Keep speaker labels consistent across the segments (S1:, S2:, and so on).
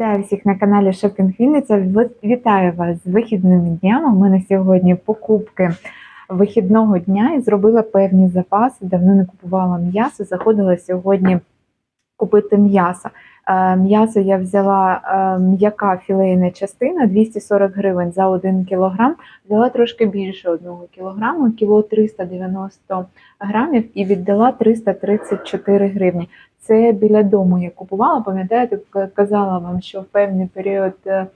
S1: Вітаю всіх на каналі Шопінг Вінниця. Вітаю вас з вихідними днями. У мене сьогодні покупки вихідного дня і зробила певні запаси. Давно не купувала м'ясо. Заходила сьогодні купити м'ясо. Е, М'ясо я взяла е, м'яка філейна частина 240 гривень за 1 кілограм. Взяла трошки більше 1 кілограму, кіло 390 грамів і віддала 334 гривні. Це біля дому я купувала. Пам'ятаєте, казала вам, що в певний період, е,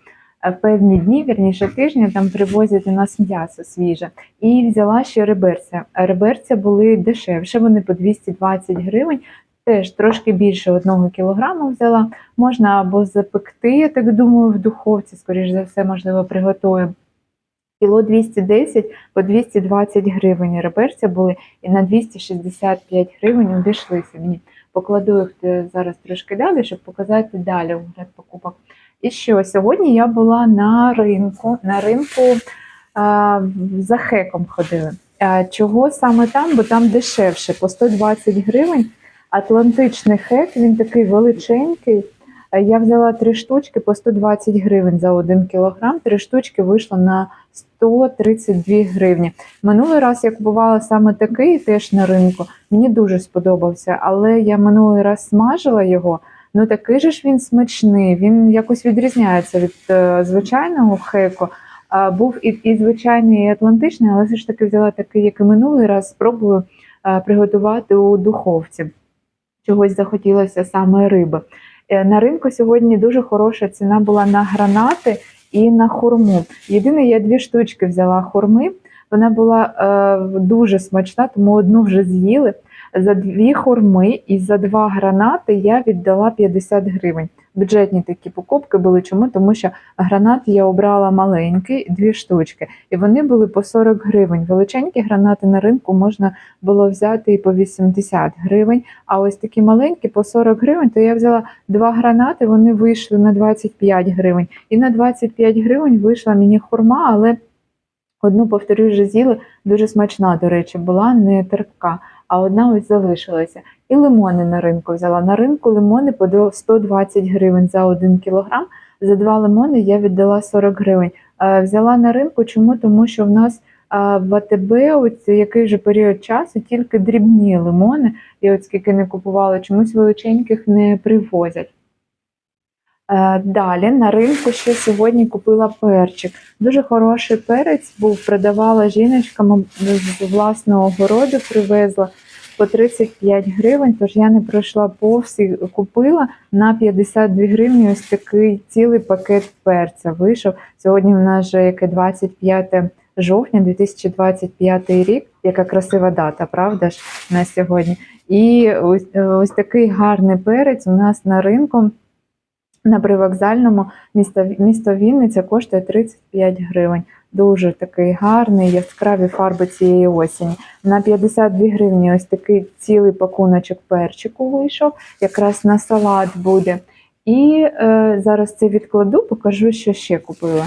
S1: в певні дні, вірніше тижня, там привозять у нас м'ясо свіже. І взяла ще реберця. Реберця були дешевше, вони по 220 гривень. Теж трошки більше одного кілограму взяла. Можна або запекти, я так думаю, в духовці, скоріш за все, можливо, приготую. Кіло 210 по 220 гривень реберця були, і на 265 гривень обійшлися мені. Покладу їх е, зараз трошки далі, щоб показати далі огляд покупок. І що сьогодні я була на ринку. На ринку а, за хеком ходили. А, чого саме там? Бо там дешевше, по 120 гривень. Атлантичний хек, він такий величенький. Е, Я взяла три штучки по 120 гривень за 1 кілограм. Три штучки вийшло на 132 гривні. Минулий раз я купувала саме такий теж на ринку. Мені дуже сподобався, але я минулий раз смажила його. Ну такий же ж він смачний. Він якось відрізняється від е, звичайного хеку. А, був і, і звичайний, і атлантичний, але все ж таки взяла такий, як і минулий раз. Спробую е, приготувати у духовці. Чогось захотілося саме риби. Е, На ринку сьогодні дуже хороша ціна була на гранати і на хурму. Єдине, я дві штучки взяла хурми. Вона була е, дуже смачна, тому одну вже з'їли. За дві хурми і за два гранати я віддала 50 гривень. Бюджетні такі покупки були. Чому? Тому що гранат я обрала маленький, дві штучки, і вони були по 40 гривень. Величенькі гранати на ринку можна було взяти і по 80 гривень. А ось такі маленькі по 40 гривень, то я взяла два гранати, вони вийшли на 25 гривень. І на 25 гривень вийшла мені хурма, але одну, повторюю, вже з'їли. Дуже смачна, до речі, була не терпка, а одна ось залишилася. І лимони на ринку взяла. На ринку лимони по 120 гривень за 1 кілограм. За два лимони я віддала 40 гривень. Е, Взяла на ринку, чому? Тому що в нас в АТБ ось який же період часу тільки дрібні лимони. Я от скільки не купувала, чомусь величеньких не привозять. Е, Далі на ринку ще сьогодні купила перчик. Дуже хороший перець був, продавала жіночка з власного городу, привезла по 35 гривень, тож я не пройшла повз і купила на 52 гривні ось такий цілий пакет перця. Вийшов. Сьогодні в нас вже яке 25 жовтня 2025 рік. Яка красива дата, правда ж, на сьогодні. І ось, е, ось такий гарний перець у нас на ринку. На привокзальному місто, Вінниця коштує 35 гривень. Дуже такий гарний, яскраві фарби цієї осені. На 52 гривні ось такий цілий пакуночок перчику вийшов, якраз на салат буде. І е, зараз це відкладу, покажу, що ще купила.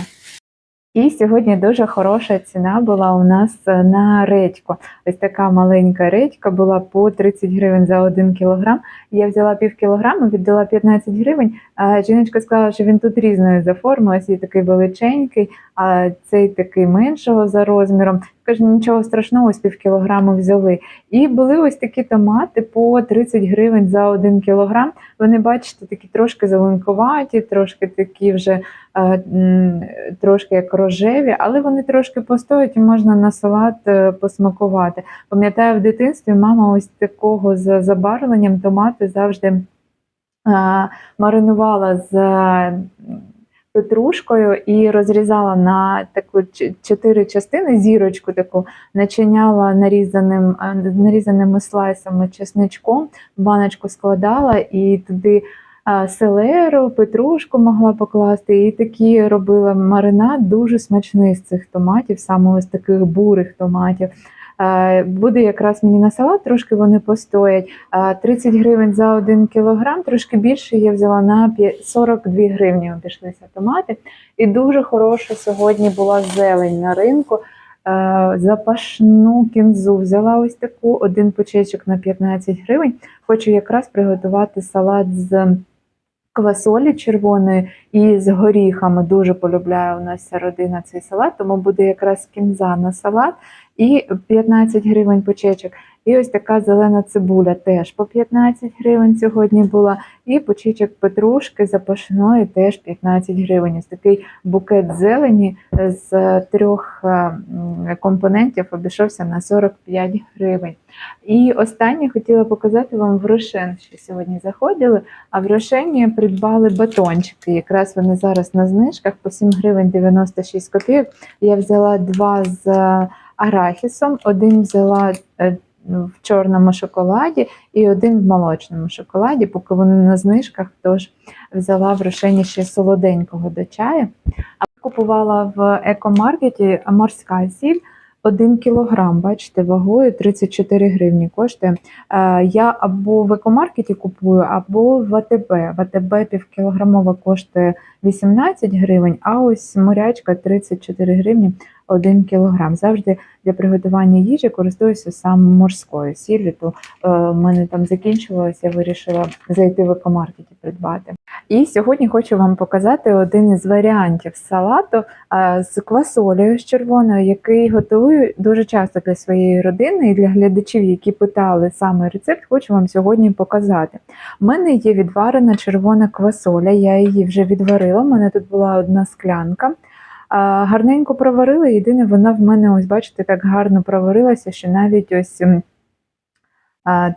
S1: І сьогодні дуже хороша ціна була у нас е, на редьку. Ось така маленька редька була по 30 гривень за 1 кілограм. Я взяла пів кілограму, віддала 15 гривень. А жіночка сказала, що він тут різної за формою, ось є такий величенький, а цей такий меншого за розміром. Каже, нічого страшного, ось пів взяли. І були ось такі томати по 30 гривень за 1 кілограм. Вони, бачите, такі трошки зеленкуваті, трошки такі вже е, трошки як рожеві, але вони трошки постоять і можна на салат е, посмакувати. Пам'ятаю, в дитинстві мама ось такого з забарвленням томати завжди е, маринувала з петрушкою і розрізала на таку чотири частини, зірочку таку, начиняла нарізаним, е, нарізаними слайсами чесничком, баночку складала і туди е, селеру, петрушку могла покласти, і такі робила маринад дуже смачний з цих томатів, саме ось таких бурих томатів. Е, Буде якраз мені на салат, трошки вони постоять. Е, 30 гривень за 1 кілограм, трошки більше я взяла на 42 гривні обійшлися томати. І дуже хороша сьогодні була зелень на ринку. Е, Запашну кінзу взяла ось таку, один почечок на 15 гривень. Хочу якраз приготувати салат з квасолі червоної і з горіхами. Дуже полюбляє у нас родина цей салат, тому буде якраз кінза на салат і 15 гривень почечок. І ось така зелена цибуля теж по 15 гривень сьогодні була. І почечок петрушки запашної теж 15 гривень. Ось такий букет зелені з трьох е, компонентів обійшовся на 45 гривень. І останнє хотіла показати вам в Рошен, що сьогодні заходили. А в Рошені придбали батончики. Якраз вони зараз на знижках по 7 гривень 96 копійок. Я взяла два з е, арахісом, один взяла е, в чорному шоколаді і один в молочному шоколаді, поки вони на знижках, тож взяла в Рошені ще солоденького до чаю. А купувала в екомаркеті морська сіль. 1 кілограм, бачите, вагою 34 гривні коштує. Е, Я або в екомаркеті купую, або в АТБ. В АТБ півкілограмова коштує 18 гривень, а ось морячка 34 гривні 1 кілограм. Завжди для приготування їжі користуюся саме морською сіллю, то е, в мене там закінчувалося, вирішила зайти в екомаркеті придбати. І сьогодні хочу вам показати один із варіантів салату е, з квасолею з червоною, який готую дуже часто для своєї родини і для глядачів, які питали саме рецепт, хочу вам сьогодні показати. У мене є відварена червона квасоля, я її вже відварила. У мене тут була одна склянка. Гарненько проварили. Єдине, вона в мене, ось бачите, так гарно проварилася, що навіть ось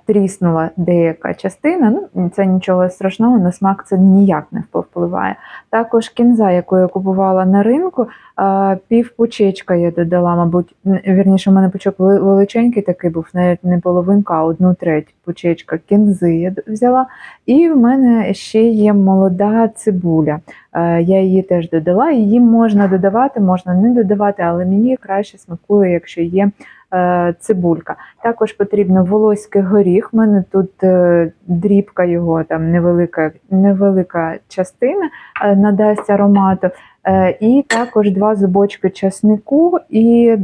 S1: тріснула деяка частина. Ну, це нічого страшного, на смак це ніяк не впливає. Також кінза, яку я купувала на ринку, пів пучечка я додала, мабуть, вірніше, у мене пучок величенький такий був, навіть не половинка, а одну треть пучечка кінзи я взяла. І в мене ще є молода цибуля. Я її теж додала. Її можна додавати, можна не додавати, але мені краще смакує, якщо є цибулька. Також потрібно волоський горіх. У мене тут е, дрібка його, там невелика, невелика частина е, надасть аромату. Е, І також два зубочки часнику і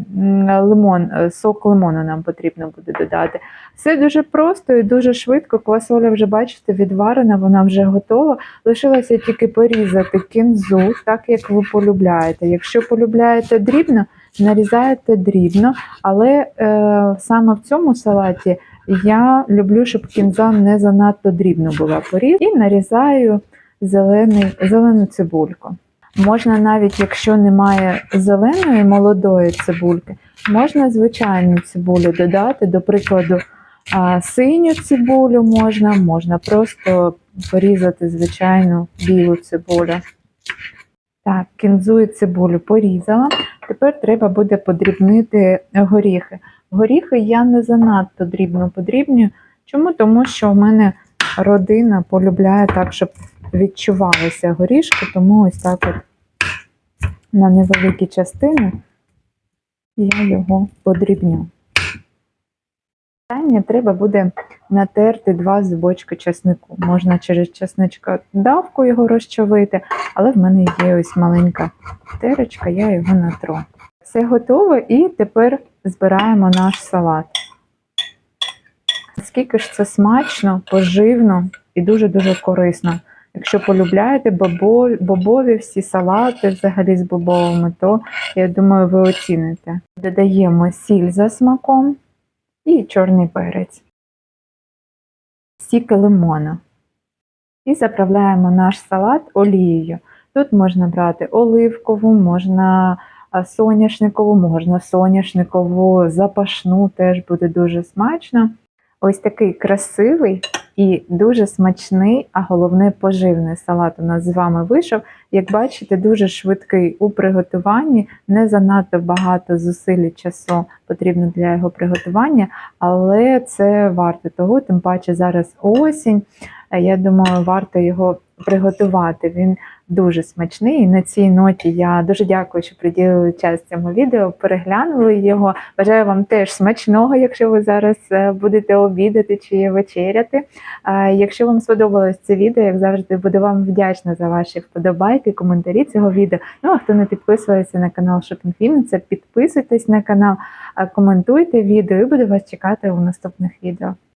S1: лимон, е, сок лимону нам потрібно буде додати. Все дуже просто і дуже швидко. Квасоля вже бачите, відварена, вона вже готова. Лишилося тільки порізати кінзу, так як ви полюбляєте. Якщо полюбляєте дрібно, нарізаєте дрібно, але е, саме в цьому салаті я люблю, щоб кінза не занадто дрібно була поріз. І нарізаю зелений, зелену цибульку. Можна навіть, якщо немає зеленої молодої цибульки, можна звичайну цибулю додати, до прикладу, синю цибулю можна, можна просто порізати звичайну білу цибулю. Так, кінзу і цибулю порізала. Тепер треба буде подрібнити горіхи. Горіхи я не занадто дрібно подрібнюю. Чому? Тому що в мене родина полюбляє так, щоб відчувалися горішки, тому ось так от на невеликі частини я його подрібню. Останнє треба буде натерти два зубочки чеснику. Можна через чесничкодавку його розчавити, але в мене є ось маленька терочка, я його натру. Все готове і тепер збираємо наш салат. Скільки ж це смачно, поживно і дуже-дуже корисно. Якщо полюбляєте бобові всі салати взагалі з бобовими, то я думаю, ви оціните. Додаємо сіль за смаком і чорний перець, сіки лимона. І заправляємо наш салат олією. Тут можна брати оливкову, можна соняшникову, можна соняшникову, запашну, теж буде дуже смачно. Ось такий красивий і дуже смачний, а головне поживний салат у нас з вами вийшов. Як бачите, дуже швидкий у приготуванні, не занадто багато зусиль і часу потрібно для його приготування, але це варто того, тим паче зараз осінь. Е, Я думаю, варто його приготувати. Він дуже смачний. І на цій ноті я дуже дякую, що приділили час цьому відео, переглянули його. Бажаю вам теж смачного, якщо ви зараз е, будете обідати чи вечеряти. Якщо вам сподобалось це відео, як завжди, буду вам вдячна за ваші вподобайки, коментарі цього відео. Ну а хто не підписується на канал Shopping Вінниця, підписуйтесь на канал, коментуйте відео і буду вас чекати у наступних відео.